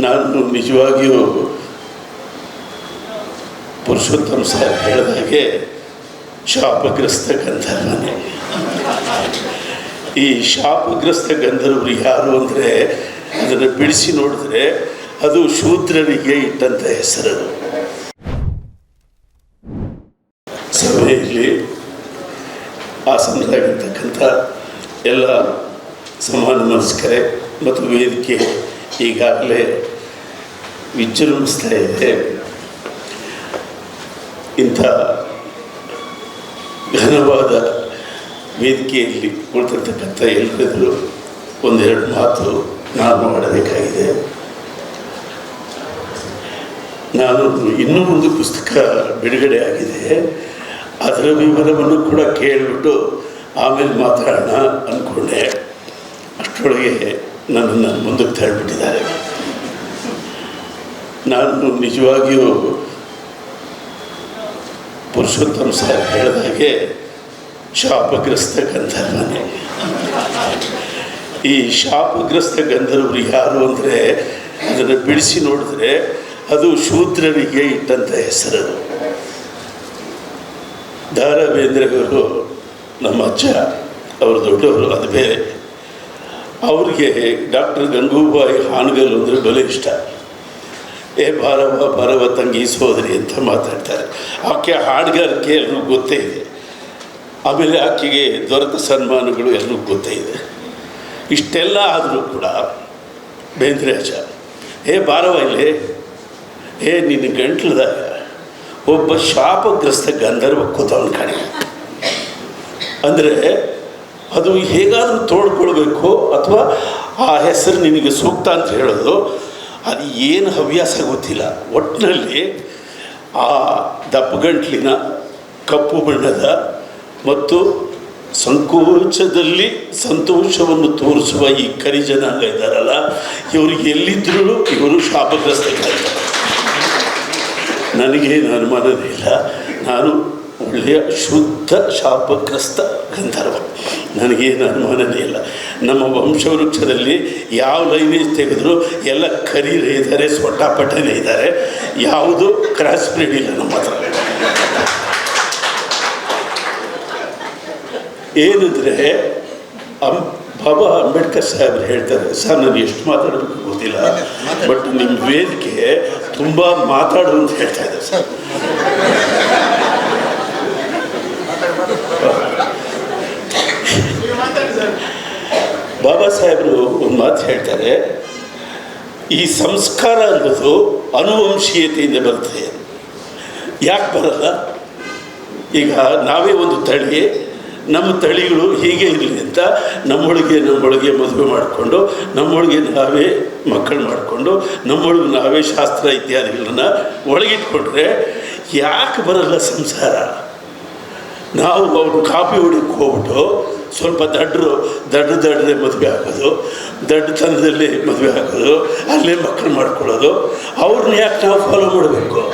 ನಾನು ನಿಜವಾಗಿಯೂ ಪುರುಷೋತ್ತಮ ಸರ್ ಹೇಳಿದಾಗೆ ಶಾಪಗ್ರಸ್ತ ಗಂಧರ್ವನೇ. ಈ ಶಾಪಗ್ರಸ್ತ ಗಂಧರ್ವರು ಯಾರು ಅಂದರೆ ಅದನ್ನು ಬಿಡಿಸಿ ನೋಡಿದ್ರೆ ಅದು ಶೂದ್ರರಿಗೆ ಇಟ್ಟಂಥ ಹೆಸರದು ಸಭೆಯಲ್ಲಿ ಆಸನರಾಗಿರ್ತಕ್ಕಂಥ ಎಲ್ಲ ಸಮಾನ ಮನಸ್ಕರೇ ಮತ್ತು ವೇದಿಕೆ ಈಗಾಗಲೇ ವಿಜೃಂಭಿಸ್ತಾ ಇದೆ ಇಂಥ ಘನವಾದ ವೇದಿಕೆಯಲ್ಲಿ ಕುಳಿತಿರ್ತಕ್ಕಂಥ ಎಲ್ಲರಿಗೂ ಒಂದೆರಡು ಮಾತು ನಾನು ಮಾಡಬೇಕಾಗಿದೆ. ನಾನು ಇನ್ನೂ ಒಂದು ಪುಸ್ತಕ ಬಿಡುಗಡೆ ಆಗಿದೆ ಅದರ ವಿವರವನ್ನು ಕೂಡ ಕೇಳಿಬಿಟ್ಟು ಆಮೇಲೆ ಮಾತಾಡೋಣ ಅಂದ್ಕೊಂಡೆ. ಅಷ್ಟರೊಳಗೆ ನನ್ನನ್ನು ಮುಂದಕ್ಕೆ ತಳ್ಳಿಬಿಟ್ಟಿದ್ದಾರೆ. ನಾನು ನಿಜವಾಗಿಯೂ ಪುರುಷೋತ್ತಮ ಸರ್ ಹೇಳಿದಾಗೆ ಶಾಪಗ್ರಸ್ತ ಗಂಧರ್ವನೇ. ಈ ಶಾಪಗ್ರಸ್ತ ಗಂಧರ್ವರು ಯಾರು ಅಂದರೆ ಅದನ್ನು ಬಿಡಿಸಿ ನೋಡಿದ್ರೆ ಅದು ಶೂದ್ರರಿಗೆ ಇಟ್ಟಂಥ ಹೆಸರದು. ದಾರ ಬೇಂದ್ರೆಯವರು ನಮ್ಮ ಅಜ್ಜ, ಅವರು ದೊಡ್ಡವರು ಅದು ಬೇರೆ ಅವ್ರಿಗೆ ಡಾಕ್ಟರ್ ಗಂಗೂಬಾಯಿ ಹಾನಗಲ್ ಅಂದರೆ ಬಲು ಇಷ್ಟ. ಏ ಬಾರವ ಬಾರವ ತಂಗಿ ಸೋದರಿ ಅಂತ ಮಾತಾಡ್ತಾರೆ. ಆಕೆ ಹಾಡುಗಾರಿಕೆ ಎಲ್ರಿಗೂ ಗೊತ್ತೇ ಇದೆ. ಆಮೇಲೆ ಆಕೆಗೆ ದೊರೆತ ಸನ್ಮಾನಗಳು ಎಲ್ರಿಗೂ ಗೊತ್ತೇ ಇದೆ. ಇಷ್ಟೆಲ್ಲ ಆದರೂ ಕೂಡ ಬೇಂದ್ರೆ ಅಜ್ಜ ಏ ಬಾರವ ಇಲ್ಲಿ, ಏ ನಿನ್ನ ಗಂಟ್ಲದಾಗ ಒಬ್ಬ ಶಾಪಗ್ರಸ್ತ ಗಂಧರ್ವ ಕೂತವನು ಕಾಣಿ. ಅಂದರೆ ಅದು ಹೇಗಾದರೂ ತೋಡ್ಕೊಳ್ಬೇಕು ಅಥವಾ ಆ ಹೆಸರು ನಿನಗೆ ಸೂಕ್ತ ಅಂತ ಹೇಳೋದು ಅದು ಏನು ಹವ್ಯಾಸ ಗೊತ್ತಿಲ್ಲ ಒಟ್ಟಿನಲ್ಲಿ ಆ ದಪ್ಪಗಂಟ್ಲಿನ ಕಪ್ಪು ಬಣ್ಣದ ಮತ್ತು ಸಂಕೋಚದಲ್ಲಿ ಸಂತೋಷವನ್ನು ತೋರಿಸುವ ಈ ಕರಿ ಜನಾಂಗ ಇದ್ದಾರಲ್ಲ, ಇವರಿಗೆ ಎಲ್ಲಿದ್ದರೂ ಇವರು ಶಾಪಗ್ರಸ್ತ ಗಂಧರ್ವ. ನನಗೇನು ಅನುಮಾನವೇ ಇಲ್ಲ ನಾನು ಒಳ್ಳೆಯ ಶುದ್ಧ ಶಾಪಗ್ರಸ್ತ ಗಂಧರ್ವ. ನನಗೇನು ಅನುಮಾನನೇ ಇಲ್ಲ. ನಮ್ಮ ವಂಶವೃಕ್ಷದಲ್ಲಿ ಯಾವ ಲೈನೇಜ್ ತೆಗೆದ್ರು ಎಲ್ಲ ಕರೀರೇ ಇದ್ದಾರೆ ಸೊಟ್ಟಾಪಟ್ಟನೇ ಇದ್ದಾರೆ. ಯಾವುದು ಕ್ರಾಸ್ ಬ್ರೀಡ್ ಇಲ್ಲ ನಮ್ಮ ಹತ್ರ. ಏನಂದರೆ ಅಂ ಬಾಬಾ ಅಂಬೇಡ್ಕರ್ ಸಾಹೇಬ್ರು ಹೇಳ್ತಾರೆ ಸರ್ ನಾನು ಎಷ್ಟು ಮಾತಾಡಬೇಕು ಗೊತ್ತಿಲ್ಲ ಬಟ್ ನಿಮ್ಮ ವೇದಿಕೆ ತುಂಬ ಮಾತಾಡು ಅಂತ ಹೇಳ್ತಾ ಇದ್ದಾರೆ ಸರ್. ಬಾಬಾ ಸಾಹೇಬರು ಒಂದು ಮಾತು ಹೇಳ್ತಾರೆ, ಈ ಸಂಸ್ಕಾರ ಅನ್ನೋದು ಅನುವಂಶೀಯತೆಯಿಂದ ಬರ್ತದೆ ಯಾಕೆ ಬರಲ್ಲ? ಈಗ ನಾವೇ ಒಂದು ತಳಿ, ನಮ್ಮ ತಳಿಗಳು ಹೀಗೆ ಇರಲಿ ಅಂತ ನಮ್ಮೊಳಗೆ ನಮ್ಮೊಳಗೆ ಮದುವೆ ಮಾಡಿಕೊಂಡು, ನಮ್ಮೊಳಗೆ ನಾವೇ ಮಕ್ಕಳು ಮಾಡಿಕೊಂಡು, ನಮ್ಮೊಳಗೆ ನಾವೇ ಶಾಸ್ತ್ರ ಇತ್ಯಾದಿಗಳನ್ನ ಒಳಗಿಟ್ಕೊಂಡ್ರೆ ಯಾಕೆ ಬರಲ್ಲ ಸಂಸಾರ? ನಾವು ಅವ್ರನ್ನ ಕಾಪಿ ಹೊಡಿಕ್ಕೆ ಹೋಗ್ಬಿಟ್ಟು ಸ್ವಲ್ಪ ದಡ್ಡರು ದಡ್ಡ ದಡ್ಡದೆ ಮದುವೆ ಹಾಕೋದು ದಡ್ಡತನದಲ್ಲಿ ಮದುವೆ ಹಾಕೋದು ಅಲ್ಲೇ ಮಕ್ಕಳು ಮಾಡ್ಕೊಳ್ಳೋದು ಅವ್ರನ್ನ ಯಾಕೆ ನಾವು ಫಾಲೋ ಮಾಡಬೇಕು?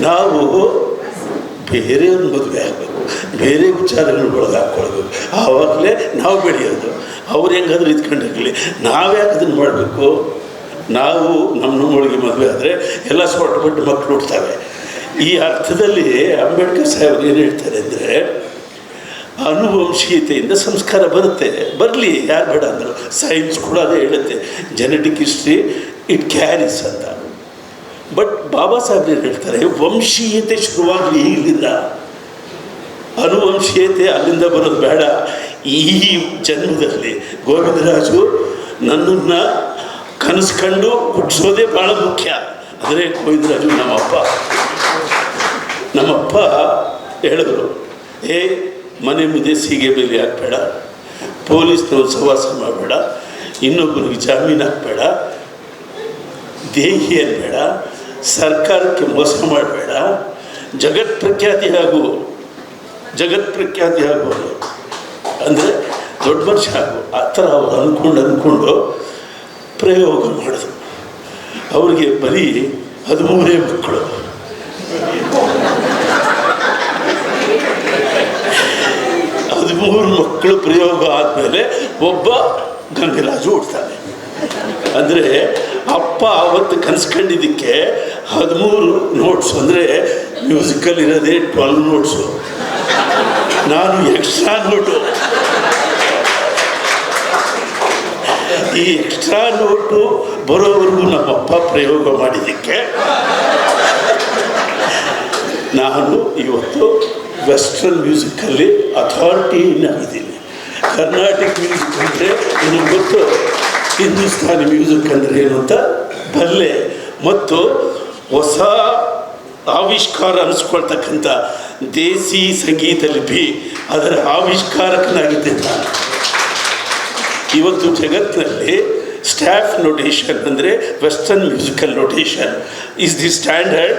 ನಾವು ಬೇರೆಯವ್ರನ್ನ ಮದುವೆ ಹಾಕಬೇಕು ಬೇರೆ ವಿಚಾರಗಳನ್ನ ಒಳಗೆ ಹಾಕ್ಕೊಳ್ಬೇಕು. ಆವಾಗಲೇ ನಾವು ಬೆಳೆಯೋದು. ಅವ್ರು ಹೆಂಗಾದ್ರೂ ಇದ್ಕೊಂಡಿರಲಿ. ನಾವು ಯಾಕೆ ಅದನ್ನು ಮಾಡಬೇಕು? ನಾವು ನಮ್ಮ ನಮ್ಮೊಳಗೆ ಮದುವೆ ಆದರೆ ಎಲ್ಲ ಸೊಟ್ಟಪಟ್ಟು ಮಕ್ಕಳು ಹುಡ್ತವೆ ಈ ಅರ್ಥದಲ್ಲಿ ಅಂಬೇಡ್ಕರ್ ಸಾಹೇಬ್ ಏನು ಹೇಳ್ತಾರೆ ಅಂದರೆ, ಅನುವಂಶೀಯತೆಯಿಂದ ಸಂಸ್ಕಾರ ಬರುತ್ತೆ. ಬರಲಿ, ಯಾರು ಬೇಡ ಅಂದರು. ಸೈನ್ಸ್ ಕೂಡ ಅದೇ ಹೇಳುತ್ತೆ. ಜೆನೆಟಿಕ್ ಹಿಸ್ಟ್ರಿ ಇಟ್ ಕ್ಯಾರೀಸ್ ಅಂತ. ಬಟ್ ಬಾಬಾ ಸಾಹೇಬ್ ಏನು ಹೇಳ್ತಾರೆ? ವಂಶೀಯತೆ ಶುರುವಾಗಲಿ ಇಲ್ಲಿಂದ. ಅನುವಂಶೀಯತೆ ಅಲ್ಲಿಂದ ಬರೋದು ಬೇಡ. ಈ ಜನ್ಮದಲ್ಲಿ ಗೋವಿಂದರಾಜು ನನ್ನನ್ನು ಕನಸ್ಕೊಂಡು ಕಂಡು ಹುಟ್ಟಿಸೋದೇ ಭಾಳ ಮುಖ್ಯ. ಅಂದರೆ ಗೋವಿಂದರಾಜು ನಮ್ಮಪ್ಪ. ನಮ್ಮಪ್ಪ ಹೇಳಿದ್ರು, ಏ, ಮನೆ ಮುಂದೆ ಸೀಗೆ ಬೇಲಿ ಹಾಕ್ಬೇಡ, ಪೊಲೀಸ್ನವ್ರು ಸವಾಸ ಮಾಡಬೇಡ, ಇನ್ನೊಬ್ಬರಿಗೆ ಜಾಮೀನು ಹಾಕಬೇಡ, ದೇಹಿ ಅನ್ಬೇಡ, ಸರ್ಕಾರಕ್ಕೆ ಮೋಸ ಮಾಡಬೇಡ, ಜಗತ್ ಪ್ರಖ್ಯಾತಿ ಆಗು, ಜಗತ್ ಪ್ರಖ್ಯಾತಿ ಆಗು. ಅಂದರೆ ದೊಡ್ಡ ಮನುಷ್ಯ ಆಗು, ಆ ಥರ ಅವ್ರು ಅಂದ್ಕೊಂಡು ಅಂದ್ಕೊಂಡು ಪ್ರಯೋಗ ಮಾಡಿದ್ರು. ಅವ್ರಿಗೆ ಬರೀ ಹದಿಮೂರೇ ಮಕ್ಕಳು. ಹದಿಮೂರು ಮಕ್ಕಳು ಪ್ರಯೋಗ ಆದಮೇಲೆ ಒಬ್ಬ ಗಂಗರಾಜು ಹುಡ್ತಾನೆ ಅಂದರೆ ಅಪ್ಪ ಅವತ್ತು ಕನ್ಸ್ಕೊಂಡಿದ್ದಕ್ಕೆ ಹದಿಮೂರು ನೋಟ್ಸ್ ಅಂದರೆ ಮ್ಯೂಸಿಕಲ್ ಇರೋದೇ ಟ್ವೆಲ್ವ್ ನೋಟ್ಸು ನಾನು ಎಕ್ಸ್ಟ್ರಾ ನೋಟು ಈ ಎಕ್ಸ್ಟ್ರಾ ನೋಟು ಬರೋವರೆಗೂ ನಮ್ಮಪ್ಪ ಪ್ರಯೋಗ ಮಾಡಿದ್ದಕ್ಕೆ ನಾನು ಇವತ್ತು ವೆಸ್ಟರ್ನ್ ಮ್ಯೂಸಿಕ್ಕಲ್ಲಿ ಅಥಾರಿಟಿ ಆಗಿದ್ದೀನಿ ಕರ್ನಾಟಕ ಮ್ಯೂಸಿಕ್ ಅಂದರೆ ನನಗೆ ಗೊತ್ತು ಹಿಂದೂಸ್ತಾನಿ ಮ್ಯೂಸಿಕ್ ಅಂದರೆ ಏನು ಅಂತ ಬಲ್ಲೆ ಮತ್ತು ಹೊಸ ಆವಿಷ್ಕಾರ ಅನಿಸ್ಕೊಳ್ತಕ್ಕಂಥ ದೇಸಿ ಸಂಗೀತ ಲಿಪಿ ಅದರ ಆವಿಷ್ಕಾರಕನಾಗಿದ್ದೆ ನಾನು. ಇವತ್ತು ಜಗತ್ತಿನಲ್ಲಿ ಸ್ಟ್ಯಾಫ್ ನೊಟೇಷನ್ ಅಂದರೆ western musical notation is the standard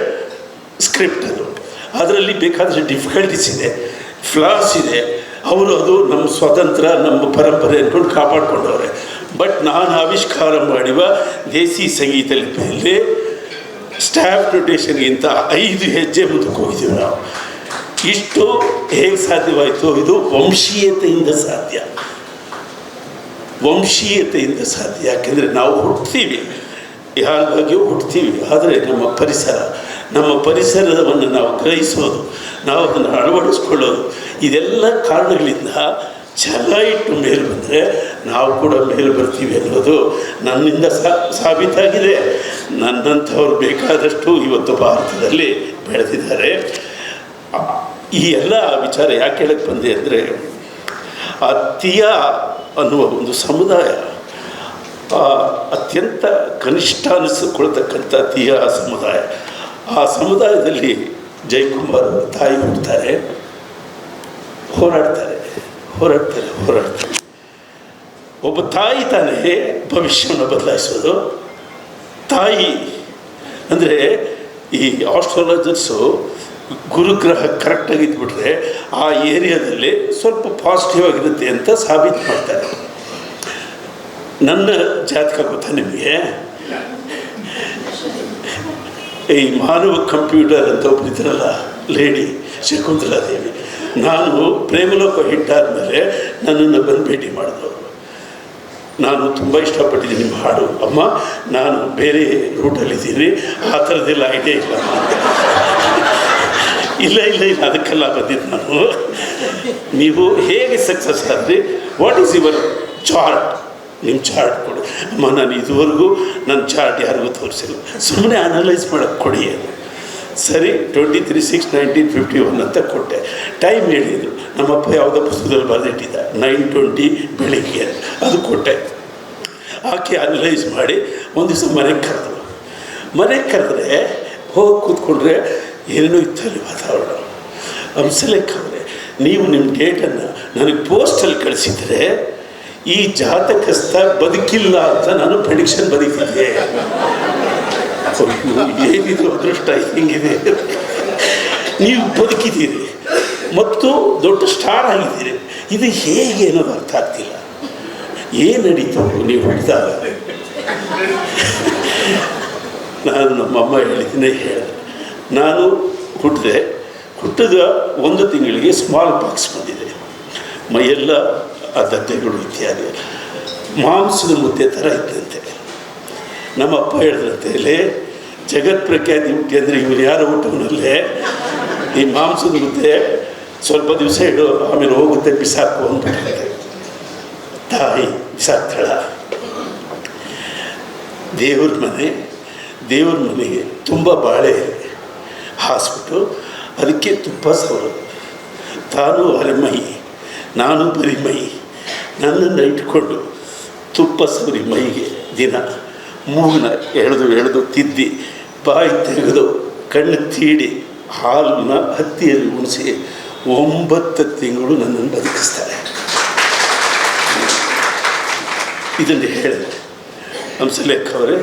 script ಅದು. ಅದರಲ್ಲಿ ಬೇಕಾದಷ್ಟು ಡಿಫಿಕಲ್ಟೀಸ್ ಇದೆ ಫ್ಲಾಸ್ ಇದೆ. ಅವರು ಅದು ನಮ್ಮ ಸ್ವತಂತ್ರ, ನಮ್ಮ ಪರಂಪರೆ ಅಂದ್ಕೊಂಡು ಕಾಪಾಡಿಕೊಂಡವ್ರೆ. ಬಟ್ ನಾನು ಆವಿಷ್ಕಾರ ಮಾಡುವ ದೇಸಿ ಸಂಗೀತ ಲಿಪಿಯಲ್ಲಿ ಸ್ಟ್ಯಾಪ್ ನೊಟೇಷನ್ಗಿಂತ ಐದು ಹೆಜ್ಜೆ ಮುಂದಕ್ಕೆ ಹೋಗಿದ್ದೀವಿ ನಾವು. ಇಷ್ಟು ಹೇಗೆ ಸಾಧ್ಯವಾಯಿತು? ಇದು ವಂಶೀಯತೆಯಿಂದ ಸಾಧ್ಯ. ವಂಶೀಯತೆಯಿಂದ ಸಾಧ್ಯ. ಯಾಕೆಂದರೆ ನಾವು ಹುಟ್ತೀವಿ. ಯಾರಿಗಾಗಿಯೂ ಹುಟ್ತೀವಿ. ಆದರೆ ನಮ್ಮ ಪರಿಸರ ನಮ್ಮ ಪರಿಸರವನ್ನು ನಾವು ಗ್ರಹಿಸೋದು, ನಾವು ಅದನ್ನು ಅಳವಡಿಸ್ಕೊಳ್ಳೋದು, ಇದೆಲ್ಲ ಕಾರಣಗಳಿಂದ ಛಲ ಇಟ್ಟು ಮೇಲೆ ಬಂದರೆ ನಾವು ಕೂಡ ಮೇಲೆ ಬರ್ತೀವಿ ಅನ್ನೋದು ನನ್ನಿಂದ ಸಾಬೀತಾಗಿದೆ. ನನ್ನಂಥವ್ರು ಬೇಕಾದಷ್ಟು ಇವತ್ತು ಭಾರತದಲ್ಲಿ ಬೆಳೆದಿದ್ದಾರೆ. ಈ ಎಲ್ಲ ವಿಚಾರ ಯಾಕೆ ಹೇಳಕ್ಕೆ ಬಂದೆ ಅಂದರೆ ಆ ತಿಯ ಅನ್ನುವ ಒಂದು ಸಮುದಾಯ ಅತ್ಯಂತ ಕನಿಷ್ಠ ಅನಿಸಿಕೊಳ್ತಕ್ಕಂಥ ತೀಯ ಸಮುದಾಯ. ಆ ಸಮುದಾಯದಲ್ಲಿ ಜಯಕುಮಾರ್ ತಾಯಿ ಹುಡ್ತಾರೆ ಹೋರಾಡ್ತಾರೆ. ಹೋರಾಡ್ತಾರೆ ಹೋರಾಡ್ತಾರೆ. ಒಬ್ಬ ತಾಯಿ ತಾನೇ ಭವಿಷ್ಯವನ್ನು ಬದಲಾಯಿಸೋದು. ತಾಯಿ ಅಂದರೆ ಈ ಆಸ್ಟ್ರಾಲಜರ್ಸು ಗುರುಗ್ರಹ ಕರೆಕ್ಟಾಗಿ ಇದ್ಬಿಟ್ರೆ ಆ ಏರಿಯಾದಲ್ಲಿ ಸ್ವಲ್ಪ ಪಾಸಿಟಿವ್ ಆಗಿರುತ್ತೆ ಅಂತ ಸಾಬೀತು ಮಾಡ್ತಾರೆ. ನನ್ನ ಜಾತಕ ಗೊತ್ತಾ ನಿಮಗೆ? ಈ ಮಾನವ ಕಂಪ್ಯೂಟರ್ ಅಂತ ಒಬ್ಬರಿದ್ರಲ್ಲ ಲೇಡಿ ಶಕುಂತಲಾ ದೇವಿ ನಾನು ಪ್ರೇಮಲೋಕ ಹಿಟ್ಟಾದ್ಮೇಲೆ ನನ್ನನ್ನು ಬಂದು ಭೇಟಿ ಮಾಡಿದವರು. ನಾನು ತುಂಬ ಇಷ್ಟಪಟ್ಟಿದ್ದೀನಿ ನಿಮ್ಮ ಹಾಡು. ಅಮ್ಮ, ನಾನು ಬೇರೆ ರೂಟಲ್ಲಿದ್ದೀನಿ ಆ ಥರದ್ದೆಲ್ಲ ಐಡಿಯಾ ಇಲ್ಲ ಇಲ್ಲ ಇಲ್ಲ ಇಲ್ಲ, ಅದಕ್ಕೆಲ್ಲ ಬಂದಿದ್ದು ನಾನು. ನೀವು ಹೇಗೆ ಸಕ್ಸಸ್ ಆದ್ರಿ? ವಾಟ್ ಈಸ್ ಯುವರ್ ಚಾರ್ಟ್ ನಿಮ್ಮ ಚಾರ್ಟ್ ಕೊಡು. ಅಮ್ಮ, ನಾನು ಇದುವರೆಗೂ ನನ್ನ ಚಾರ್ಟ್ ಯಾರಿಗೂ ತೋರಿಸಿಲ್ಲ. ಸುಮ್ಮನೆ ಅನಲೈಸ್ ಮಾಡೋಕ್ಕೆ ಕೊಡಿ ಅದು ಸರಿ twenty three six nineteen fifty one ಅಂತ ಕೊಟ್ಟೆ. ಟೈಮ್ ಹೇಳಿದರು. ನಮ್ಮಪ್ಪ ಯಾವುದೋ ಪುಸ್ತಕದಲ್ಲಿ ಬರೆದಿಟ್ಟಿದ್ದ ನೈನ್ ಟ್ವೆಂಟಿ ಬೆಳಿಗ್ಗೆ ಅದು ಕೊಟ್ಟೆ. ಆಕೆ ಅನಲೈಸ್ ಮಾಡಿ ಒಂದು ದಿವಸ ಮನೆಗೆ ಕರೆದ್ರು. ಮನೆಗೆ ಕರೆದ್ರೆ ಹೋಗಿ ಕೂತ್ಕೊಂಡ್ರೆ ಏನೂ ಇತ್ತಲ್ಲಿ ವಾತಾವರಣ. ಅಂಸಲೆಕ್ಕಂದರೆ ನೀವು ನಿಮ್ಮ ಡೇಟನ್ನು ನನಗೆ ಪೋಸ್ಟಲ್ಲಿ ಕಳಿಸಿದರೆ ಈ ಜಾತಕಸ್ಥ ಬದುಕಿಲ್ಲ ಅಂತ ನಾನು ಪ್ರೆಡಿಕ್ಷನ್ ಬದುಕಿದ್ದೆ ಏನಿದು ಅದೃಷ್ಟ ಹೆಂಗಿದೆ. ನೀವು ಬದುಕಿದ್ದೀರಿ. ಮತ್ತು ದೊಡ್ಡ ಸ್ಟಾರ್ ಆಗಿದ್ದೀರಿ. ಇದು ಹೇಗೆ ಅನ್ನೋದು ಅರ್ಥ ಆಗ್ತಿಲ್ಲ. ಏನು ನಡೀತು ನೀವು ಹೇಳ್ತಾರೆ ನಾನು ನಮ್ಮಮ್ಮ ಹೇಳಿದ್ದೀನಿ ಹೇಳಿದೆ. ನಾನು ಹುಟ್ಟಿದೆ. ಹುಟ್ಟಿದ ಒಂದು ತಿಂಗಳಿಗೆ ಸ್ಮಾಲ್ ಪಾಕ್ಸ್ ಬಂದಿದೆ. ಮೈಯೆಲ್ಲ ಆ ದದ್ದೆಗಳು ಇತ್ಯಾದಿ. ಮಾಂಸದ ಮುದ್ದೆ ಥರ ಇದ್ದಂತೆ. ನಮ್ಮಪ್ಪ ಹೇಳಿದ್ರಂತೆ ಲೇ ಜಗತ್ ಪ್ರಖ್ಯಾತಿ ಹುಟ್ಟಿ ಅಂದರೆ ಇವನು ಯಾರು ಹುಟ್ಟವನಲ್ಲೇ ಈ ಮಾಂಸದ ಮುದ್ದೆ ಸ್ವಲ್ಪ ದಿವಸ ಇಡು, ಆಮೇಲೆ ಹೋಗುತ್ತೆ, ಬಿಸಾಕು ಅಂತ ತಾಯಿ, ಬಿಸಾಕ್ತಾಳ. ದೇವ್ರ ಮನೆ, ದೇವ್ರ ಮನೆಗೆ ತುಂಬ ಬಾಳೆ ಹಾಸ್ಬಿಟ್ಟು ಅದಕ್ಕೆ ತುಪ್ಪ ಸವರು. ತಾನು ಅರೆಮೈ ನಾನು ಬರಿಮೈ ನನ್ನನ್ನು ಇಟ್ಕೊಂಡು ತುಪ್ಪ ಸವರಿ ಮೈಗೆ ದಿನ. ಮೂಗನ ಎಳೆದು ಎಳೆದು ತಿದ್ದಿ, ಬಾಯಿ ತೆಗೆದು ಕಣ್ಣು ತೀಡಿ, ಹಾಲನ್ನ ಹತ್ತಿಯಲ್ಲಿ ಉಣಿಸಿ ಒಂಬತ್ತು ತಿಂಗಳು ನನ್ನನ್ನು ಬದುಕಿಸ್ತಾರೆ. ಇದನ್ನು ಹೇಳಿದೆ. ಹಂಸಲೇಖ ಅವರೇ,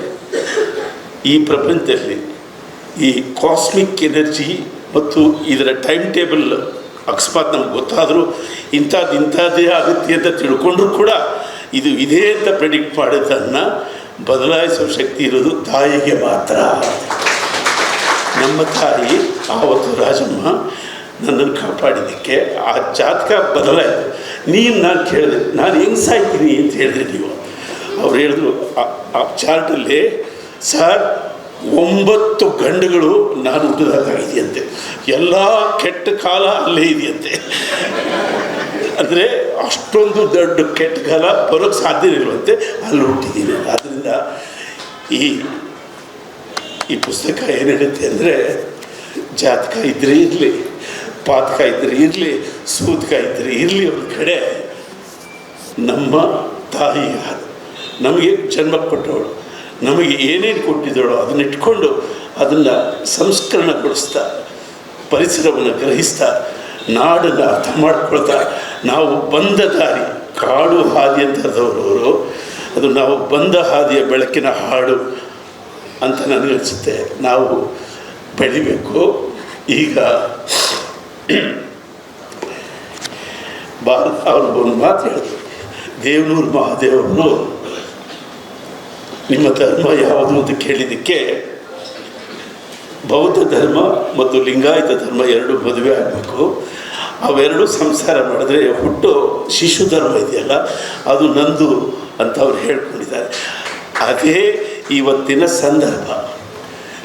ಈ ಪ್ರಪಂಚದಲ್ಲಿ ಈ ಕಾಸ್ಮಿಕ್ ಎನರ್ಜಿ ಮತ್ತು ಇದರ ಟೈಮ್ ಟೇಬಲ್ ಅಕಸ್ಮಾತ್ ನಮ್ಗೆ ಗೊತ್ತಾದರೂ ಇಂಥದ್ದು ಇಂಥದ್ದೇ ಆಗುತ್ತೆ ಅಂತ ತಿಳ್ಕೊಂಡ್ರೂ ಕೂಡ ಇದು ಇದೇ ಅಂತ ಪ್ರೆಡಿಕ್ಟ್ ಮಾಡೋದನ್ನು ಬದಲಾಯಿಸೋ ಶಕ್ತಿ ಇರೋದು ತಾಯಿಗೆ ಮಾತ್ರ. ನಮ್ಮ ತಾಯಿ, ಆವತ್ತು ರಾಜಮ್ಮ ನನ್ನನ್ನು ಕಾಪಾಡಿದ್ದಕ್ಕೆ ಆ ಜಾತಕ ಬದಲಾಯಿತು. ನೀನು ನಾನು ಕೇಳಿದೆ, ನಾನು ಹೆಂಗೆ ಸಾಯ್ತೀನಿ ಅಂತ ಹೇಳಿದ್ರೆ ನೀವು. ಅವ್ರು ಹೇಳಿದ್ರು, ಆ ಚಾರ್ಟಲ್ಲಿ ಸರ್ ಒಂಬತ್ತು ಗಂಡುಗಳು ನಾನು ಹುಟ್ಟಿದಾಗ ಇದೆಯಂತೆ ಎಲ್ಲ ಕೆಟ್ಟ ಕಾಲ ಅಲ್ಲೇ ಇದೆಯಂತೆ. ಅಂದರೆ ಅಷ್ಟೊಂದು ದೊಡ್ಡ ಕೆಟ್ಟ ಕಾಲ ಬರೋಕ್ಕೆ ಸಾಧ್ಯ ಇರುವಂತೆ ಅಲ್ಲಿ ಹುಟ್ಟಿದ್ದೀನಿ ಆದ್ದರಿಂದ ಈ ಈ ಪುಸ್ತಕ ಏನು ಹೇಳುತ್ತೆ ಅಂದರೆ, ಜಾತಕ ಇದ್ರೆ ಇರಲಿ, ಪಾತಕ ಇದ್ದರೆ ಇರಲಿ, ಸೂತಕ ಇದ್ದರೆ ಇರಲಿ ಒಂದು ಕಡೆ, ನಮ್ಮ ತಾಯಿ ನಮಗೆ ಜನ್ಮ ಕೊಟ್ಟವಳು. ನಮಗೆ ಏನೇನು ಕೊಟ್ಟಿದ್ದಳೋ ಅದನ್ನ ಇಟ್ಕೊಂಡು ಅದನ್ನು ಸಂಸ್ಕರಣಗೊಳಿಸ್ತಾ, ಪರಿಸರವನ್ನು ಗ್ರಹಿಸ್ತಾ, ನಾಡನ್ನು ಅರ್ಥ ಮಾಡ್ಕೊಳ್ತಾ, ನಾವು ಬಂದ ದಾರಿ, ಕಾಡು ಹಾದಿ ಅಂತದವರು ಅದು ನಾವು ಬಂದ ಹಾದಿಯ ಬೆಳಕಿನ ಹಾಡು ಅಂತ ನನಗನ್ಸುತ್ತೆ ನಾವು ಬೆಳಿಬೇಕು. ಈಗ ಭಾರತ ಅವರು ಒಂದು ಮಾತು ಹೇಳಿದ್ರು ದೇವನೂರು ಮಹಾದೇವರು ನಿಮ್ಮ ಧರ್ಮ ಯಾವುದು ಅಂತ ಕೇಳಿದ್ದಕ್ಕೆ ಬೌದ್ಧ ಧರ್ಮ ಮತ್ತು ಲಿಂಗಾಯತ ಧರ್ಮ ಎರಡು ಮದುವೆ ಆಗಬೇಕು. ಅವೆರಡು ಸಂಸಾರ ಮಾಡಿದ್ರೆ ಹುಟ್ಟು ಶಿಶು ಧರ್ಮ ಇದೆಯಲ್ಲ, ಅದು ನಂದು ಅಂತ ಅವ್ರು ಹೇಳ್ಕೊಂಡಿದ್ದಾರೆ. ಅದೇ ಇವತ್ತಿನ ಸಂದರ್ಭ.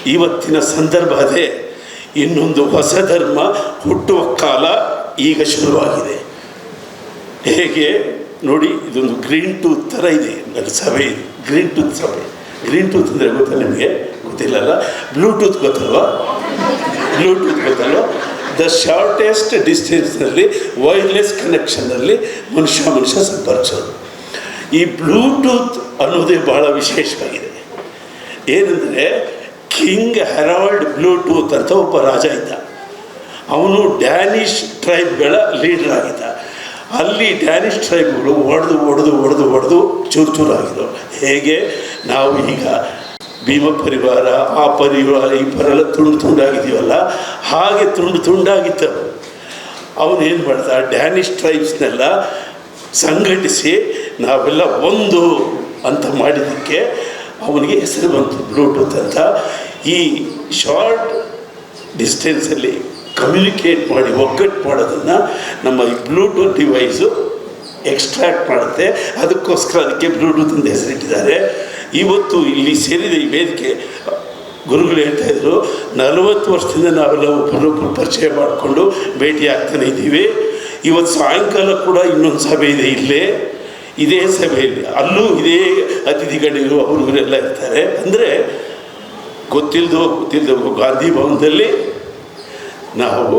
ಇವತ್ತಿನ ಸಂದರ್ಭ ಅದೇ. ಇನ್ನೊಂದು ಹೊಸ ಧರ್ಮ ಹುಟ್ಟುವ ಕಾಲ ಈಗ ಶುರುವಾಗಿದೆ. ಹೇಗೆ? ನೋಡಿ, ಇದೊಂದು ಗ್ರೀನ್ ಟೂತ್ ಥರ ಇದೆ ನನ್ನ ಸಭೆ ಇದು. Green tooth sorry green tooth ಅಂದರೆ ಗೊತ್ತಾ ನಿಮಗೆ? ಗೊತ್ತಿಲ್ಲಲ್ಲ? ಬ್ಲೂಟೂತ್ ಗೊತ್ತಲ್ವಾ? ಬ್ಲೂಟೂತ್ ಗೊತ್ತಲ್ವಾ? ದ ಶಾರ್ಟೆಸ್ಟ್ ಡಿಸ್ಟೆನ್ಸ್ನಲ್ಲಿ ವೈರ್ಲೆಸ್ ಕನೆಕ್ಷನ್ನಲ್ಲಿ ಮನುಷ್ಯ ಮನುಷ್ಯ ಸಂಪರ್ಕಿಸೋದು. ಈ ಬ್ಲೂಟೂತ್ ಅನ್ನೋದೇ ಭಾಳ ವಿಶೇಷವಾಗಿದೆ. ಏನಂದರೆ ಕಿಂಗ್ ಹೆರಾಲ್ಡ್ ಬ್ಲೂಟೂತ್ ಅಂತ ಒಬ್ಬ ರಾಜ ಇದ್ದ. ಅವನು ಡ್ಯಾನಿಷ್ ಟ್ರೈಬ್ಗಳ ಲೀಡರ್ ಆಗಿದ್ದ. ಅಲ್ಲಿ ಡ್ಯಾನಿಷ್ ಟ್ರೈಬ್ಗಳು ಒಡೆದು ಒಡೆದು ಒಡೆದು ಒಡೆದು ಚೂರು ಆಗಿದ್ರು ಹೇಗೆ? ನಾವು ಈಗ ಭೀಮ ಪರಿವಾರ, ಆ ಪರಿವಾರ, ಈ ಪರೆಲ್ಲ ತುಂಡು ತುಂಡಾಗಿದ್ದೀವಲ್ಲ ಹಾಗೆ ತುಂಡು ತುಂಡಾಗಿತ್ತು. ಅವನು ಏನು ಮಾಡ್ದ ಡ್ಯಾನಿಷ್ ಟ್ರೈಬ್ಸ್ನೆಲ್ಲ ಸಂಘಟಿಸಿ ನಾವೆಲ್ಲ ಒಂದು ಅಂತ ಮಾಡಿದ್ದಕ್ಕೆ ಅವನಿಗೆ ಹೆಸರು ಬಂತು, ಬ್ಲೂಟೂತ್ ಅಂತ. ಈ ಶಾರ್ಟ್ ಡಿಸ್ಟೆನ್ಸಲ್ಲಿ ಕಮ್ಯುನಿಕೇಟ್ ಮಾಡಿ, ಒಗ್ಗಟ್ಟು ಮಾಡೋದನ್ನು ನಮ್ಮ ಈ ಬ್ಲೂಟೂತ್ ಡಿವೈಸು ಎಕ್ಸ್ಟ್ರಾಕ್ಟ್ ಮಾಡುತ್ತೆ. ಅದಕ್ಕೋಸ್ಕರ ಅದಕ್ಕೆ ಬ್ಲೂಟೂತ್ ಅಂತ ಹೆಸರಿಟ್ಟಿದ್ದಾರೆ. ಇವತ್ತು ಇಲ್ಲಿ ಸೇರಿದ ಈ ವೇದಿಕೆ, ಗುರುಗಳು ಹೇಳ್ತಾ ಇದ್ರು, ನಲವತ್ತು ವರ್ಷದಿಂದ ನಾವೆಲ್ಲ ಒಬ್ಬರೊಬ್ಬರು ಪರಿಚಯ ಮಾಡಿಕೊಂಡು ಭೇಟಿ ಆಗ್ತಾನೆ ಇದ್ದೀವಿ. ಇವತ್ತು ಸಾಯಂಕಾಲ ಕೂಡ ಇನ್ನೊಂದು ಸಭೆ ಇದೆ ಇಲ್ಲೇ. ಇದೇ ಸಭೆಯಲ್ಲಿ, ಅಲ್ಲೂ ಇದೇ ಅತಿಥಿಗಳಿರು ಇವರೆಲ್ಲ ಇರ್ತಾರೆ. ಅಂದರೆ ಗೊತ್ತಿಲ್ಲದೋ ಗೊತ್ತಿಲ್ಲದೋ ಗಾಂಧಿ ಭವನದಲ್ಲಿ ನಾವು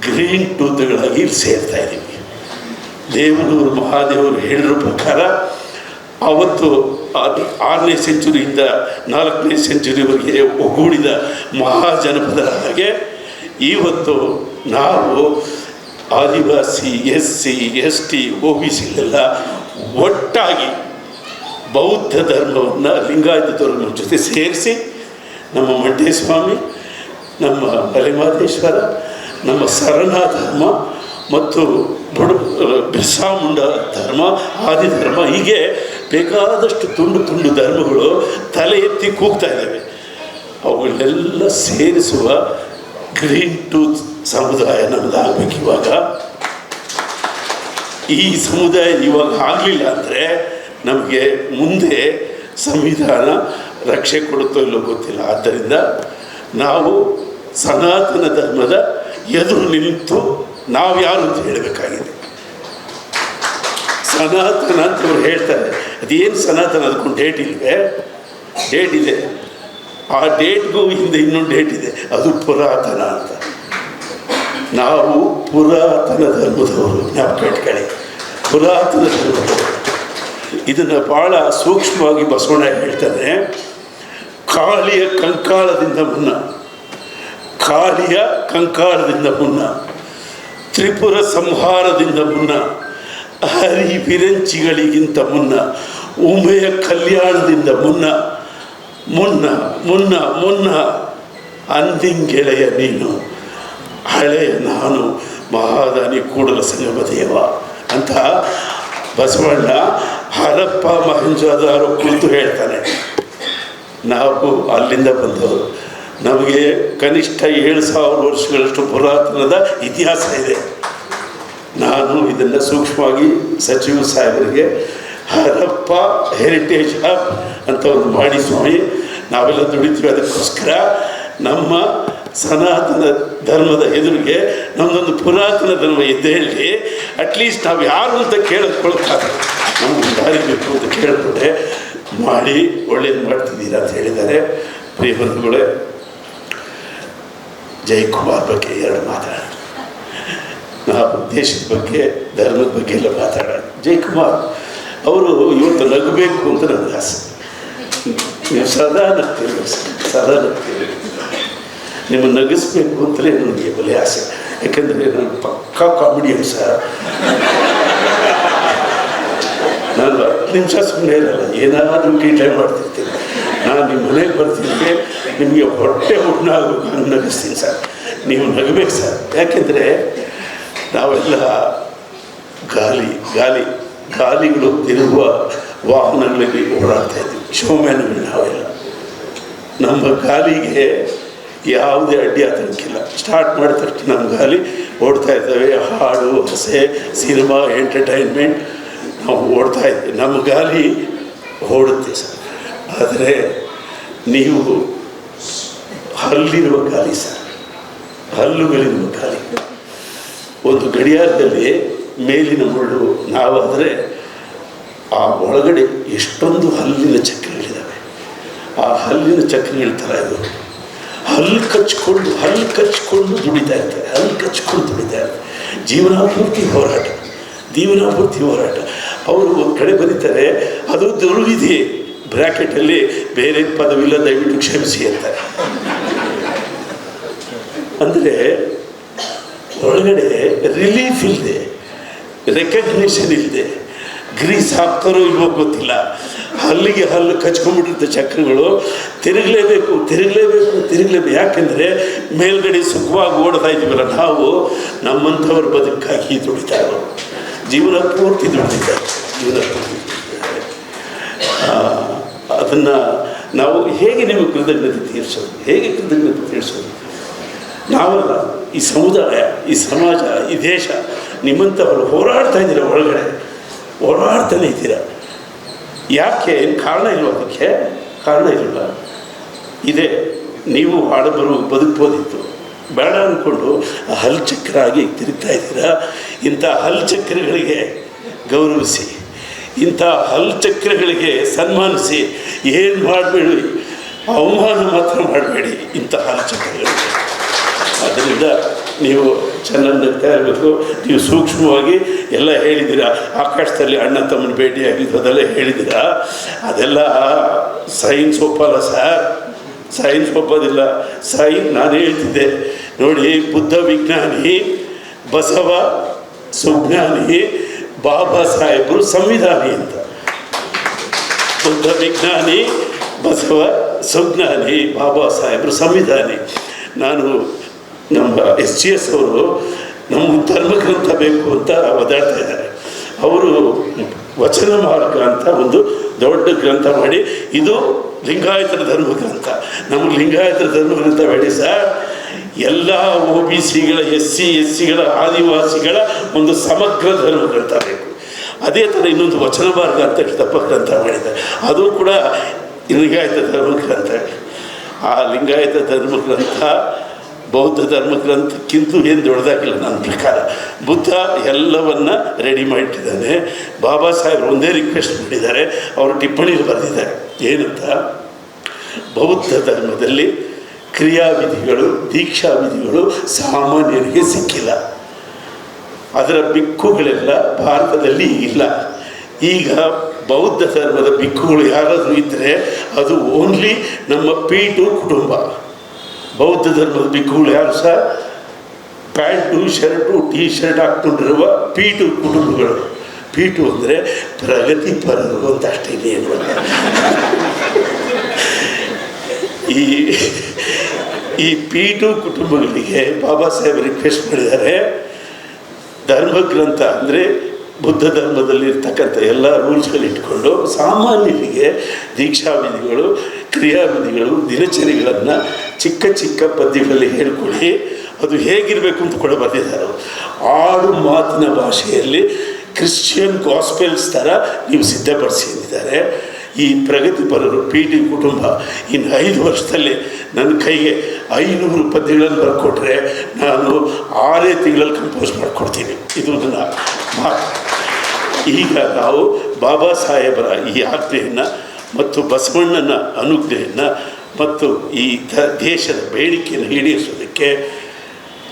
ಗ್ರೀನ್ ಟೂತ್ಗಳಾಗಿ ಸೇರ್ತಾ ಇದ್ದೀವಿ. ದೇವನೂರು ಮಹಾದೇವರು ಹೇಳಿರೋ ಪ್ರಕಾರ ಅವತ್ತು ಆರನೇ ಸೆಂಚುರಿಯಿಂದ ನಾಲ್ಕನೇ ಸೆಂಚುರಿವರೆಗೆ ಒಗ್ಗೂಡಿದ ಮಹಾಜನಪದರ ಹಾಗೆ ಇವತ್ತು ನಾವು Adivasi S C S T O B ಸಿಗಳೆಲ್ಲ ಒಟ್ಟಾಗಿ ಬೌದ್ಧ ಧರ್ಮವನ್ನು ಲಿಂಗಾಯತ ಧರ್ಮದ ಜೊತೆ ಸೇರಿಸಿ ನಮ್ಮ ಮಂಟೇಸ್ವಾಮಿ ನಮ್ಮ ಮಲೆಮಹದೇಶ್ವರ ನಮ್ಮ ಸರಣ ಧರ್ಮ ಮತ್ತು ಬಡು ಬಿರ್ಸಾ ಮುಂಡ ಧರ್ಮ ಆದಿ ಧರ್ಮ ಹೀಗೆ ಬೇಕಾದಷ್ಟು ತುಂಡು ತುಂಡು ಧರ್ಮಗಳು ತಲೆ ಎತ್ತಿ ಕೂಗ್ತಾ ಇದ್ದಾವೆ. ಅವುಗಳನ್ನೆಲ್ಲ ಸೇರಿಸುವ ಗ್ರೀನ್ ಟೂತ್ ಸಮುದಾಯ ನಮ್ಮದಾಗಬೇಕು ಇವಾಗ. ಈ ಸಮುದಾಯ ಇವಾಗ ಆಗಲಿಲ್ಲ ಅಂದರೆ ನಮಗೆ ಮುಂದೆ ಸಂವಿಧಾನ ರಕ್ಷೆ ಕೊಡುತ್ತೋ ಇಲ್ಲೋ ಗೊತ್ತಿಲ್ಲ. ಆದ್ದರಿಂದ ನಾವು ಸನಾತನ ಧರ್ಮದ ಎದುರು ನಿಂತು ನಾವು ಯಾರು ಅಂತ ಹೇಳಬೇಕಾಗಿದೆ. ಸನಾತನ ಅಂತ ಅವ್ರು ಹೇಳ್ತಾರೆ. ಅದೇನು ಸನಾತನ ಅದಕ್ಕೊಂದು ಡೇಟ್ ಇಲ್ವೇ? ಡೇಟ್ ಇದೆ. ಆ ಡೇಟ್ಗೂ ಹಿಂದೆ ಇನ್ನೊಂದು ಡೇಟ್ ಇದೆ. ಅದು ಪುರಾತನ ಅಂತ. ನಾವು ಪುರಾತನ ಧರ್ಮದವರು. ಜ್ಞಾಪಕ ಇಟ್ಕೊಳ್ಳಿ. ಪುರಾತನ ಧರ್ಮದವರು. ಇದನ್ನು ಭಾಳ ಸೂಕ್ಷ್ಮವಾಗಿ ಬಸವಣ್ಣ ಹೇಳ್ತಾನೆ. ಕಾಳಿಯ ಕಂಕಾಳದಿಂದ ಮುನ್ನ. ಕಾಳಿಯ ಕಂಕಾಳದಿಂದ ಮುನ್ನ, ತ್ರಿಪುರ ಸಂಹಾರದಿಂದ ಮುನ್ನ ಹರಿ ವಿರಂಚಿಗಳಿಗಿಂತ ಮುನ್ನ ಉಮೆಯ ಕಲ್ಯಾಣದಿಂದ ಮುನ್ನ ಮುನ್ನ ಮುನ್ನ ಮುನ್ನ, ಅಂದಿಂಗೆಳೆಯ ನೀನು ಹಳೆಯ ನಾನು, ಮಹಾದಾನಿ ಕೂಡಲ ಸಂಗಮದೇವ ಅಂತ ಬಸವಣ್ಣ ಹರಪ್ಪ ಮಹಂಜಾದಾರು ಕುರಿತು ಹೇಳ್ತಾನೆ. ನಾವು ಅಲ್ಲಿಂದ ಬಂದವರು ನಮಗೆ ಕನಿಷ್ಠ ಏಳು ಸಾವಿರ ವರ್ಷಗಳಷ್ಟು ಪುರಾತನದ ಇತಿಹಾಸ ಇದೆ. ನಾನು ಇದನ್ನ ಸೂಕ್ಷ್ಮವಾಗಿ ಸಚಿವ ಸಾಹೇಬರಿಗೆ, ಹರಪ್ಪ ಹೆರಿಟೇಜ್ ಹಬ್ ಅಂತ ಒಂದು ಮಾಡಿ ಸ್ವಾಮಿ, ನಾವೆಲ್ಲ ದುಡಿತೀವಿ ಅದಕ್ಕೋಸ್ಕರ ನಮ್ಮ ಸನಾತನ ಧರ್ಮದ ಎದುರಿಗೆ ನಮ್ಮದೊಂದು ಪುರಾತನ ಧರ್ಮ ಎದ್ದೇಳಿ ಅಟ್ಲೀಸ್ಟ್ ನಾವು ಯಾರು ಅಂತ ಕೇಳಿಸ್ಕೊಳ್ತಾರೆ. ನಮ್ಗೆ ದಾರಿ ಬೇಕು ಅಂತ ಕೇಳಿಕೊಂಡೆ ಮಾಡಿ ಒಳ್ಳೇದು ಮಾಡ್ತಿದ್ದೀರಾ ಅಂತ ಹೇಳಿದ್ದಾರೆ. ಪ್ರಿಯ ಬಂಧುಗಳೇ ಜಯಕುಮಾರ್ ಬಗ್ಗೆ ಎರಡು ಮಾತಾಡೋಣ ನಾವು ದೇಶದ ಬಗ್ಗೆ, ಧರ್ಮದ ಬಗ್ಗೆ ಎಲ್ಲ ಮಾತಾಡೋಣ. ಜಯಕುಮಾರ್ ಅವರು ಇವತ್ತು ನಗಬೇಕು ಅಂತ ನನಗೆ ಆಸೆ. ನೀವು ಸದಾ ನಗ್ತೀರಿ ಸದಾ ನಗ್ತೀರಿ. ನಿಮ್ಮ ನಗಿಸ್ಬೇಕು ಅಂತಲೇ ನನಗೆ ಬಲೆ ಆಸೆ. ಯಾಕೆಂದರೆ ನಾನು ಪಕ್ಕಾ ಕಾಮಿಡಿಯನ್ ಸರ್ ನಾನು ಹತ್ತು ನಿಮಿಷ ಸುಮ್ಮನೆ ಇರಲ್ಲ, ಏನಾದರೂ ಟೈಮ್ ಮಾಡ್ತಿರ್ತೀನಿ. ನಾನು ನಿಮ್ಮ ಮನೆಗೆ ಬರ್ತಿದ್ದೆ, ನಿಮಗೆ ಹೊಟ್ಟೆ ಹುಣ್ಣಾಗಬೇಕು ಹಂಗೆ ನಗಿಸ್ತೀನಿ ಸರ್. ನೀವು ನಗಬೇಕು ಸರ್. ಯಾಕೆಂದರೆ ನಾವೆಲ್ಲ ಗಾಲಿ ಗಾಲಿ, ಗಾಲಿಗಳು ತಿರುಗುವ ವಾಹನಗಳಲ್ಲಿ ಓಡಾಡ್ತಾ ಇದ್ದೀವಿ. ಶೋಮ್ಯಾನ್ಗಳು ನಾವೆಲ್ಲ. ನಮ್ಮ ಗಾಲಿಗೆ ಯಾವುದೇ ಅಡ್ಡಿ ಆತಂಕಿಲ್ಲ. ಸ್ಟಾರ್ಟ್ ಮಾಡಿದ ತಕ್ಷಣ ನಮ್ಮ ಗಾಲಿ ಓಡ್ತಾ ಇರ್ತವೆ. ಹಾಡು, ಹಸೆ, ಸಿನಿಮಾ ಎಂಟರ್ಟೈನ್ಮೆಂಟ್ ನಾವು ಓಡ್ತಾ ಇದ್ವಿ ನಮ್ಮ ಗಾಲಿ ಓಡುತ್ತೆ ಸರ್. ಆದರೆ ನೀವು ಹಲ್ಲಿರುವ ಗಾಲಿ ಸರ್. ಹಲ್ಲುಗಳಿರುವ ಗಾಲಿ. ಒಂದು ಗಡಿಯಾರದಲ್ಲಿ ಮೇಲಿನ ಮುಳ್ಳು ನಾವಾದರೆ ಆ ಒಳಗಡೆ ಎಷ್ಟೊಂದು ಹಲ್ಲಿನ ಚಕ್ರಗಳಿದ್ದಾವೆ ಆ ಹಲ್ಲಿನ ಚಕ್ರಗಳ ಥರ ಇದು. ಹಲ್ಲು ಕಚ್ಕೊಂಡು ಹಲ್ಲು ಕಚ್ಕೊಂಡು ದುಡಿತಾ ಇರ್ತಾರೆ. ಹಲ್ಲು ಕಚ್ಕೊಂಡು ದುಡಿತಾ ಇರ್ತಾರೆ. ಜೀವನಾಪೂರ್ತಿ ಹೋರಾಟ. ಜೀವನಾಪೂರ್ತಿ ಹೋರಾಟ. ಅವರು ಒಂದು ಕಡೆ ಬರೀತಾರೆ ಅದು ದುರ್ವಿಧಿ. ಬ್ರ್ಯಾಕೆಟಲ್ಲಿ ಬೇರೆ ಪದವಿಲ್ಲ, ದಯವಿಟ್ಟು ಕ್ಷಮಿಸಿ ಅಂತ. ಅಂದರೆ ಒಳಗಡೆ ರಿಲೀಫ್ ಇಲ್ಲದೆ ರೆಕಗ್ನಿಷನ್ ಇಲ್ಲದೆ ಗ್ರೀಸ್ ಹಾಕ್ತಾರೋ ಇಲ್ವೋ ಗೊತ್ತಿಲ್ಲ. ಹಲ್ಲಿಗೆ ಹಲ್ಲು ಕಚ್ಕೊಂಡ್ಬಿಟ್ಟಿದ್ದ ಚಕ್ರಗಳು. ತಿರುಗಲೇಬೇಕು ತಿರುಗಲೇಬೇಕು ತಿರುಗಲೇಬೇಕು. ಯಾಕೆಂದರೆ ಮೇಲ್ಗಡೆ ಸುಖವಾಗಿ ಓಡ್ತಾ ಇದ್ದೀವಲ್ಲ, ನಾವು ನಮ್ಮಂಥವ್ರ ಬದುಕಾಗಿ ದುಡಿತಾ ಇರೋರು ಜೀವನ ಪೂರ್ತಿ ದುಡಿದಿದ್ದಾರೆ ಜೀವನ ಪೂರ್ತಿ ಅದನ್ನು ನಾವು ಹೇಗೆ ನಿಮಗೆ ಕೃತಜ್ಞತೆ ತೀರಿಸೋದು? ಹೇಗೆ ಕೃತಜ್ಞತೆ ತೀರಿಸೋದು? ನಾವೆಲ್ಲ, ಈ ಸಮುದಾಯ, ಈ ಸಮಾಜ, ಈ ದೇಶ ನಿಮ್ಮಂಥವರು ಹೋರಾಡ್ತಾ ಇದ್ದೀರ ಒಳಗಡೆ? ಹೋರಾಡ್ತಾನೆ ಇದ್ದೀರ? ಯಾಕೆ? ಏನು ಕಾರಣ ಇಲ್ವ ಅದಕ್ಕೆ? ಕಾರಣ ಇಲ್ವ? ಇದೆ, ನೀವು ಆಡಬರು ಬದುಕ್ಬೋದಿತ್ತು. ಬೇಡ ಅಂದ್ಕೊಂಡು ಹಲ್ಚಕ್ರಾಗಿ ತಿರುಗ್ತಾ ಇದ್ದೀರಾ? ಇಂಥ ಹಲ್ಚಕ್ರಗಳಿಗೆ ಗೌರವಿಸಿ. ಇಂಥ ಹಲ್ಚಕ್ರಗಳಿಗೆ ಸನ್ಮಾನಿಸಿ ಏನು ಮಾಡಬೇಡಿ? ಅವಮಾನ ಮಾತ್ರ ಮಾಡಬೇಡಿ ಇಂಥ ಹಲ್ಚಕ್ರಗಳಿಗೆ. ಅದರಿಂದ ನೀವು ಚೆನ್ನಾಗಿ ಇರಬೇಕು ನೀವು ಸೂಕ್ಷ್ಮವಾಗಿ ಎಲ್ಲ ಹೇಳಿದ್ದೀರಾ? ಆಕಾಶದಲ್ಲಿ ಅಣ್ಣ ತಮ್ಮನ ಭೇಟಿಯಾಗಿದ್ದು ಅದೆಲ್ಲ ಹೇಳಿದ್ದೀರಾ? ಅದೆಲ್ಲ ಸೈನ್ಸ್ ಒಪ್ಪಲ್ಲ ಸರ್. ಸೈನ್ಸ್ ಒಪ್ಪೋದಿಲ್ಲ. ಸೈನ್ ನಾನು ಹೇಳ್ತಿದ್ದೆ. ನೋಡಿ ಬುದ್ಧ ವಿಜ್ಞಾನಿ ಬಸವ ಸುಜ್ಞಾನಿ ಬಾಬಾ ಸಾಹೇಬರು ಸಂವಿಧಾನಿ ಅಂತ. ಬುದ್ಧ ವಿಜ್ಞಾನಿ, ಬಸವ ಸುಜ್ಞಾನಿ, ಬಾಬಾ ಸಾಹೇಬರು ಸಂವಿಧಾನಿ. ನಾನು ನಮ್ಮ ಎಸ್ ಜಿ ಎಸ್ ಅವರು ನಮ್ಮ ಧರ್ಮಗ್ರಂಥ ಬೇಕು ಅಂತ ಒದಾಡ್ತಾ ಇದ್ದಾರೆ. ಅವರು ವಚನ ಮಾರ್ಗ ಅಂತ ಒಂದು ದೊಡ್ಡ ಗ್ರಂಥ ಮಾಡಿ, ಇದು ಲಿಂಗಾಯತರ ಧರ್ಮಗ್ರಂಥ ನಮಗೆ ಲಿಂಗಾಯತರ ಧರ್ಮಗ್ರಂಥ ಬೇಡಿ ಸರ್. ಎಲ್ಲ ಒ ಬಿ ಸಿಗಳ ಎಸ್ ಸಿ ಎಸ್ ಸಿಗಳ ಆದಿವಾಸಿಗಳ ಒಂದು ಸಮಗ್ರ ಧರ್ಮಗ್ರಂಥ ಬೇಕು. ಅದೇ ಥರ ಇನ್ನೊಂದು ವಚನ ಮಾರ್ಗ ಅಂತ ತಪ್ಪ ಗ್ರಂಥ ಮಾಡಿದ್ದಾರೆ. ಅದು ಕೂಡ ಲಿಂಗಾಯತ ಧರ್ಮ ಗ್ರಂಥ. ಆ ಲಿಂಗಾಯತ ಧರ್ಮ ಗ್ರಂಥ, ಬೌದ್ಧ ಧರ್ಮ ಗ್ರಂಥಕ್ಕಿಂತ ಏನು ದೊಡ್ಡದಾಗಿಲ್ಲ ನನ್ನ ಪ್ರಕಾರ. ಬುದ್ಧ ಎಲ್ಲವನ್ನು ರೆಡಿ ಮಾಡಿಟ್ಟಿದ್ದಾನೆ. ಬಾಬಾ ಸಾಹೇಬ್ ಒಂದೇ ರಿಕ್ವೆಸ್ಟ್ ಮಾಡಿದ್ದಾರೆ. ಅವರು ಟಿಪ್ಪಣಿಯಲ್ಲಿ ಬರೆದಿದ್ದಾರೆ. ಏನಂತ? ಬೌದ್ಧ ಧರ್ಮದಲ್ಲಿ ಕ್ರಿಯಾವಿಧಿಗಳು ದೀಕ್ಷಾ ವಿಧಿಗಳು ಸಾಮಾನ್ಯರಿಗೆ ಸಿಕ್ಕಿಲ್ಲ. ಅದರ ಬಿಕ್ಕುಗಳೆಲ್ಲ ಭಾರತದಲ್ಲಿ ಇಲ್ಲ. ಈಗ ಬೌದ್ಧ ಧರ್ಮದ ಬಿಕ್ಕುಗಳು ಯಾರಾದರೂ ಇದ್ದರೆ ಅದು ಓನ್ಲಿ ನಮ್ಮ ಪೀಟು ಕುಟುಂಬ. ಬೌದ್ಧ ಧರ್ಮದ ಬಿಕ್ಕುಗಳು ಯಾರು ಸಹ ಪ್ಯಾಂಟು, ಶರ್ಟು ಟೀ ಶರ್ಟ್ ಹಾಕ್ಕೊಂಡಿರುವ ಪೀಟು ಕುಟುಂಬಗಳು. ಪೀಟು ಅಂದರೆ ಪ್ರಗತಿಪರರು ಅಂತ ಅಷ್ಟೇ ಏನು ಈ ಈ ಪೀಟು ಕುಟುಂಬಗಳಿಗೆ ಬಾಬಾ ಸಾಹೇಬ್ ರಿಕ್ವೆಸ್ಟ್ ಮಾಡಿದ್ದಾರೆ. ಧರ್ಮ ಗ್ರಂಥ ಅಂದರೆ ಬುದ್ಧ ಧರ್ಮದಲ್ಲಿ ಇರ್ತಕ್ಕಂಥ ಎಲ್ಲ ರೂಲ್ಸ್ಗಳು ಇಟ್ಕೊಂಡು ಸಾಮಾನ್ಯರಿಗೆ ದೀಕ್ಷಾವಿಧಿಗಳು, ಕ್ರಿಯಾವಿಧಿಗಳು, ದಿನಚರಿಗಳನ್ನು ಚಿಕ್ಕ ಚಿಕ್ಕ ಪದ್ಯಗಳಲ್ಲಿ ಹೇಳ್ಕೊಡಿ. ಅದು ಹೇಗಿರಬೇಕು ಅಂತ ಕೂಡ ಬರೆದಿದ್ದಾರೆ ಆರು ಮಾತಿನ ಭಾಷೆಯಲ್ಲಿ ಕ್ರಿಶ್ಚಿಯನ್ ಗಾಸ್ಪೆಲ್ಸ್ ಥರ ನೀವು ಸಿದ್ಧಪಡಿಸಿ ಅಂದಿದ್ದಾರೆ ಈ ಪ್ರಗತಿಪರರು ಪಿ ಟಿ ಕುಟುಂಬ ಇನ್ನು ಐದು ವರ್ಷದಲ್ಲಿ ನನ್ನ ಕೈಗೆ ಐನೂರು ಪದ್ಯಗಳನ್ನು ಬರ್ಕೊಟ್ರೆ ನಾನು ಆರೇ ತಿಂಗಳಲ್ಲಿ ಕಂಪೋಸ್ ಮಾಡಿಕೊಡ್ತೀನಿ. ಇದು ನನ್ನ ಮಾತು. ಈಗ ನಾವು ಬಾಬಾ ಸಾಹೇಬರ ಈ ಆಜ್ಞೆಯನ್ನು ಮತ್ತು ಬಸವಣ್ಣನ ಅನುಜ್ಞೆಯನ್ನು ಮತ್ತು ಈ ದ ದೇಶದ ಬೇಡಿಕೆಯನ್ನು ಈಡೇರಿಸೋದಕ್ಕೆ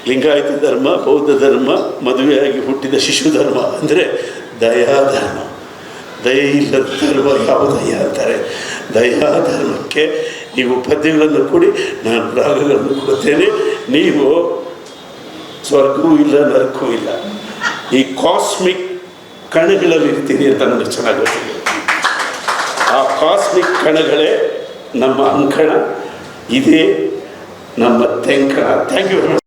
ಲಿಂಗಾಯತ ಧರ್ಮ, ಬೌದ್ಧ ಧರ್ಮ, ಮದುವೆಯಾಗಿ ಹುಟ್ಟಿದ ಶಿಶು ಧರ್ಮ ಅಂದರೆ ದಯಾಧರ್ಮ. ದಯೆ ಇಲ್ಲದಿರುವ ಯಾವ ದಯ ಅಂತಾರೆ. ದಯಾಧರ್ಮಕ್ಕೆ ನೀವು ಪದ್ಯಗಳನ್ನು ಕೊಡಿ, ನಾನು ರಾಗಗಳನ್ನು ಕೊಡ್ತೇನೆ. ನೀವು ಸ್ವರ್ಗವೂ ಇಲ್ಲ, ನರಕವೂ ಇಲ್ಲ. ಈ ಕಾಸ್ಮಿಕ್ ಕಣಗಳಲ್ಲಿ ಇರ್ತೀನಿ ಅಂತ ನನಗೆ ಚೆನ್ನಾಗಿ ಗೊತ್ತಿದೆ. ಆ ಕಾಸ್ಮಿಕ್ ಕಣಗಳೇ ನಮ್ಮ ಅಂಕಣ. ಇದೇ ನಮ್ಮ ತೆಂಕಣ. Thank you